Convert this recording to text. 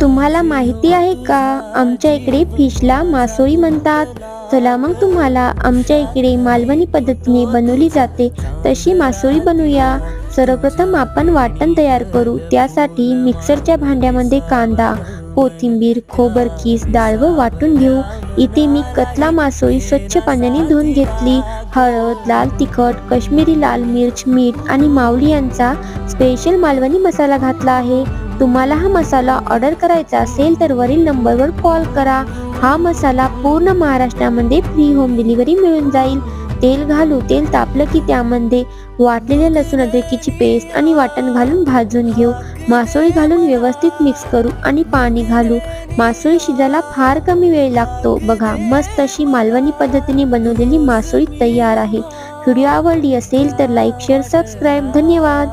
तुम्हाला माहिती आहे का? आमच्या इकडे फिशला मासोळी म्हणतात. चला मग तुम्हाला आमच्या इकडे मालवणी पद्धतीने बनवली जाते. तशी मासोळी बनवूया. सर्वप्रथम आपण वाटण तयार करू. त्यासाठी मिक्सरच्या भांड्यामध्ये कांदा कोथिंबीर खोबरकीस डाळ व वाटून घेऊ. इथे मी कतला मासोळी स्वच्छ पाण्याने धुवून घेतली. हळद लाल तिखट काश्मीरी लाल मिर्च मीठ आणि मावली यांचा स्पेशल मालवणी मसाला घातला आहे. तुम्हाला हा मसाला ऑर्डर करायचा असेल तर वरील नंबरवर कॉल करा. हा मसाला पूर्ण महाराष्ट्रामध्ये फ्री होम डिलिव्हरी मिळून जाईल. तेल घालू तेल तापलं की त्यामध्ये वाटलेल्या लसूण अद्रकीची पेस्ट आणि वाटण घालून भाजून घेऊ. मासोळी घालून व्यवस्थित मिक्स करू आणि पाणी घालू. मासोळी शिजायला फार कमी वेळ लागतो. बघा मस्त अशी मालवणी पद्धतीने बनवलेली मासोळी तयार आहे. व्हिडिओ आवडली असेल तर लाईक शेअर सबस्क्राईब धन्यवाद!